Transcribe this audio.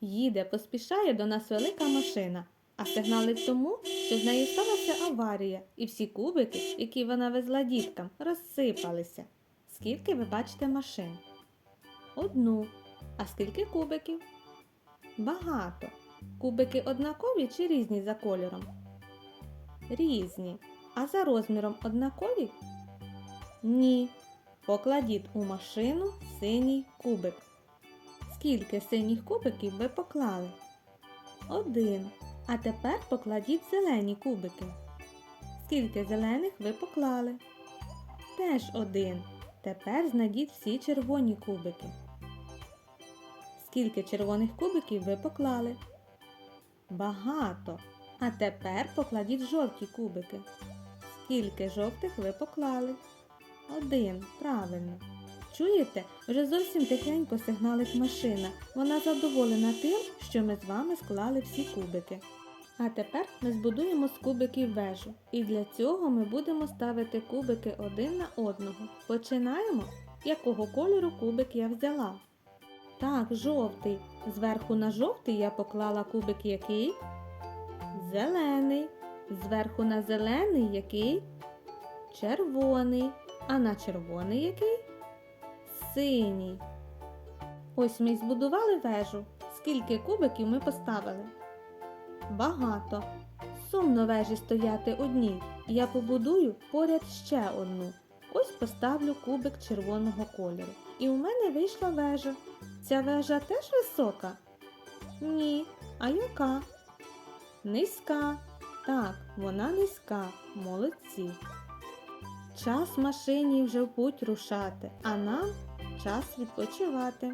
Їде, поспішає до нас велика машина, а сигналить тому, що з нею сталася аварія, і всі кубики, які вона везла діткам, розсипалися. Скільки ви бачите машин? Одну. А скільки кубиків? Багато. Кубики однакові чи різні за кольором? Різні. А за розміром однакові? Ні. Покладіть у машину синій кубик. Скільки синіх кубиків ви поклали? Один. А тепер покладіть зелені кубики. Скільки зелених ви поклали? Теж один. Тепер знайдіть всі червоні кубики. Скільки червоних кубиків ви поклали? Багато. А тепер покладіть жовті кубики. Скільки жовтих ви поклали? Один. Правильно. Чуєте, вже зовсім тихенько сигналить машина. Вона задоволена тим, що ми з вами склали всі кубики. А тепер ми збудуємо з кубиків вежу. І для цього ми будемо ставити кубики один на одного. Починаємо? Якого кольору кубик я взяла? Так, жовтий. Зверху на жовтий я поклала кубик який? Зелений. Зверху на зелений який? Червоний. А на червоний який? Синій. Ось ми й збудували вежу. Скільки кубиків ми поставили? Багато. Сумно вежі стояти одній. Я побудую поряд ще одну. Ось поставлю кубик червоного кольору. І у мене вийшла вежа. Ця вежа теж висока? Ні. А яка? Низька. Так, вона низька. Молодці. Час машині вже в путь рушати, а нам час відпочивати.